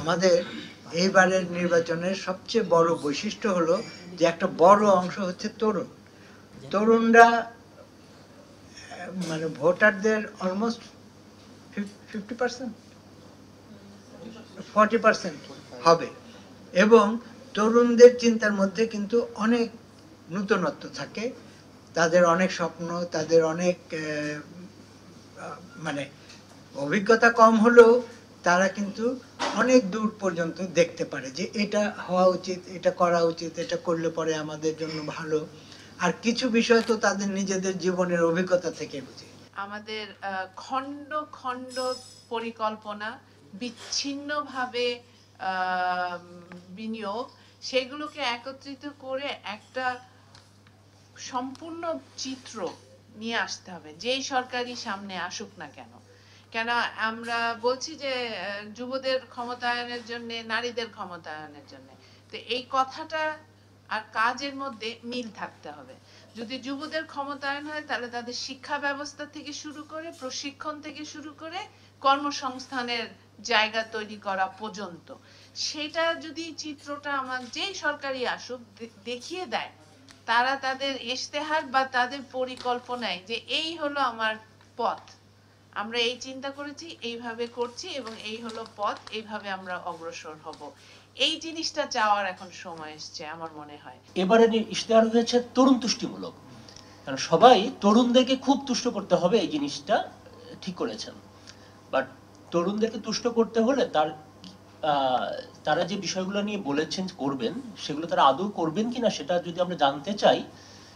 আমাদের এইবারের নির্বাচনের সবচেয়ে বড় বৈশিষ্ট্য হলো যে একটা বড় অংশ হচ্ছে তরুণ। তরুণরা মানে ভোটারদের almost fifty percent forty percent হবে। এবং তরুণদের চিন্তার মধ্যে কিন্তু অনেক নূতনত্ব থাকে। তাদের অনেক স্বপ্ন, তাদের অনেক মানে অভিজ্ঞতা কম হলেও তারা কিন্তু অনেক দূর পর্যন্ত দেখতে পারে যে এটা হওয়া উচিত, এটা করা উচিত, এটা করলে পরে আমাদের জন্য ভালো। আর কিছু বিষয় তো তাদের নিজেদের জীবনের অভিজ্ঞতা থেকে বুঝে। আমাদের খণ্ড খণ্ড পরিকল্পনা, বিচ্ছিন্নভাবে বিনিয়োগ, সেগুলোকে একত্রিত করে একটা সম্পূর্ণ চিত্র নিয়ে আসতে হবে। যেই সরকারই সামনে আসুক না কেন। কেন আমরা বলছি যে যুবদের ক্ষমতায়নের জন্য, নারীদের ক্ষমতায়নের জন্য। তো এই কথাটা আর কাজের মধ্যে মিল থাকতে হবে। যদি যুবদের ক্ষমতায়ন হয়, তাহলে তাদের শিক্ষা ব্যবস্থা থেকে শুরু করে, প্রশিক্ষণ থেকে শুরু করে, কর্মসংস্থানের জায়গা তৈরি করা পর্যন্ত। সেটা যদি চিত্রটা আমার যেই সরকারি আসুক দেখিয়ে দেয়, তারা তাদের ইশতেহার বা তাদের পরিকল্পনায় যে এই হলো আমার পথ। আমরা এই চিন্তা করেছি, এইভাবে করছি এবং এই হলো পথ, এইভাবে আমরা অগ্রসর হব। এই জিনিসটা চাওয়ার এখন সময় এসছে আমার মনে হয়। এবারে ইশতেহার হয়েছে তরুণ তুষ্টিমূলক, কারণ সবাই তরুণদেরকে খুব তুষ্ট করতে হবে এই জিনিসটা ঠিক করেছেন। বাট তরুণদেরকে তুষ্ট করতে হলে তার তারা যে বিষয়গুলো নিয়ে বলেছেন করবেন, সেগুলো তারা আদৌ করবেন কিনা সেটা যদি আমরা জানতে চাই,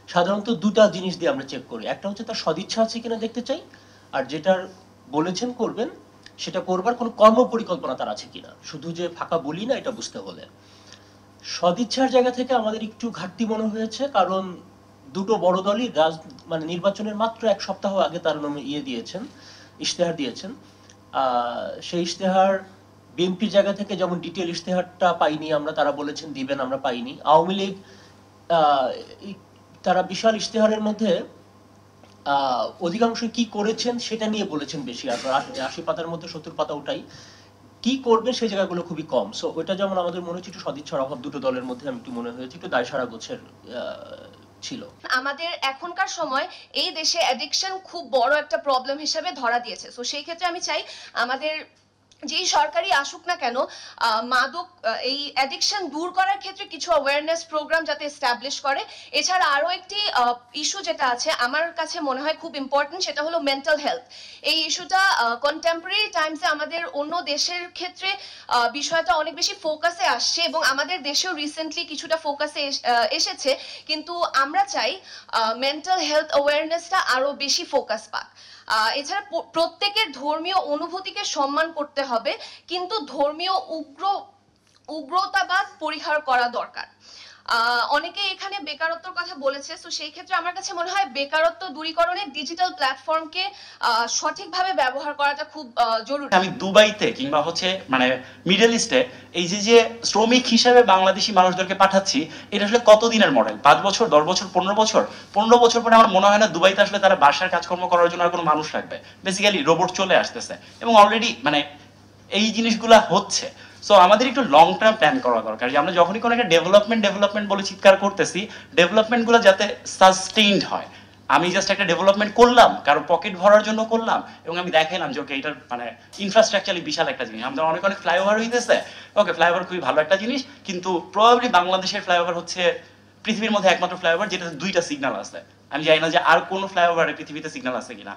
সাধারণত দুটা জিনিস দিয়ে আমরা চেক করি। একটা হচ্ছে তার সদিচ্ছা আছে কিনা দেখতে চাই আর যেটার বলেছেন করবেন, সেটা করবার কোনো কর্ম পরিকল্পনা তার আছে কিনা। শুধু যে ফাঁকা বলি না, এটা বুঝতে হলে। সদিচ্ছার জায়গা থেকে আমাদের একটু ঘাটতি মনে হয়েছে, কারণ দুটো বড় দলই রাজ মানে নির্বাচনের মাত্র এক সপ্তাহ আগে তার নামে ইয়ে দিয়েছেন, ইশতেহার দিয়েছেন। সেই ইশতেহার বিএনপির জায়গা থেকে যেমন ডিটেল ইশতেহারটা পাইনি আমরা, তারা বলেছেন দিবেন, আমরা পাইনি। আওয়ামী লীগ তারা বিশাল ইশতেহারের মধ্যে অধিকাংশ কি করেছেন সেটা নিয়ে বলেছেন বেশি, আর আশি পাতার মধ্যে সত্তর পাতা ওটাই। কি করবে সেই জায়গাগুলো খুবই কম। সো ওইটা যেমন আমাদের মনে হচ্ছে একটু সদিচ্ছার অভাব দুটো দলের মধ্যে আমি একটু মনে হয়েছে, একটু দায়সারা গোছের ছিল। আমাদের এখনকার সময় এই দেশে অ্যাডিকশন খুব বড় একটা প্রবলেম হিসেবে ধরা দিয়েছে। তো সেই ক্ষেত্রে আমি চাই আমাদের যেই সরকারি আসুক না কেন মাদক এই অ্যাডিকশন দূর করার ক্ষেত্রে কিছু অ্যাওয়ারনেস প্রোগ্রাম যাতে এস্টাবলিশ করে। এছাড়া আরও একটি ইস্যু যেটা আছে, আমার কাছে মনে হয় খুব ইম্পর্টেন্ট সেটা হলো মেন্টাল হেলথ এই ইস্যুটা কন্টেম্পোরারি টাইমসে আমাদের অন্য দেশের ক্ষেত্রে বিষয়টা অনেক বেশি ফোকাসে আসছে এবং আমাদের দেশেও রিসেন্টলি কিছুটা ফোকাসে এসেছে। কিন্তু আমরা চাই মেন্টাল হেলথ অ্যাওয়ারনেসটা আরও বেশি ফোকাস পাক। এছাড়া প্রত্যেকের ধর্মীয় অনুভূতিকে সম্মান করতে হবে কিন্তু ধর্মীয় উগ্র উগ্রতাবাদ পরিহার করা দরকার। অনেকে এখানে বেকারত্বর কথা বলেছে, তো সেই ক্ষেত্রে আমার কাছে মনে হয় বেকারত্ব দূরীকরণে ডিজিটাল প্ল্যাটফর্মকে সঠিকভাবে ব্যবহার করাটা খুব জরুরি। আমি দুবাইতে কিংবা হচ্ছে মানে মিডল ইস্টে এই যে যে শ্রমিক হিসেবে বাংলাদেশি মানুষদেরকে পাঠাচ্ছি, এটা আসলে কতদিনের মডেল পাঁচ বছর, দশ বছর, পনেরো বছর? পনেরো বছর পরে আমার মনে হয় না দুবাইতে আসলে তারা বাসার কাজকর্ম করার জন্য আর কোনো মানুষ রাখবে। বেসিক্যালি রোবট চলে আসতেছে। এবং অলরেডি মানে এই জিনিসগুলা হচ্ছে। সো আমাদের একটু লং টার্ম প্ল্যান করা দরকার যে আমরা যখনই কোনো একটা ডেভেলপমেন্ট ডেভেলপমেন্ট বলে চিৎকার করতেছি ডেভেলপমেন্টগুলো যাতে সাস্টেইনড হয়। আমি জাস্ট একটা ডেভেলপমেন্ট করলাম, কারও পকেট ভরার জন্য করলাম, এবং আমি দেখাইলাম যে ওকে এটার মানে ইনফ্রাস্ট্রাকচারলি বিশাল একটা জিনিস। আমাদের অনেক অনেক ফ্লাইওভার হইতেছে। ওকে ফ্লাইওভার খুবই ভালো একটা জিনিস, কিন্তু প্রবাবলি বাংলাদেশের ফ্লাইওভার হচ্ছে পৃথিবীর মধ্যে একমাত্র ফ্লাইওভার যেটাতে দুইটা সিগন্যাল আছে। আমি জানি না যে আর কোনো ফ্লাইওভারে পৃথিবীতে সিগন্যাল আছে কিনা।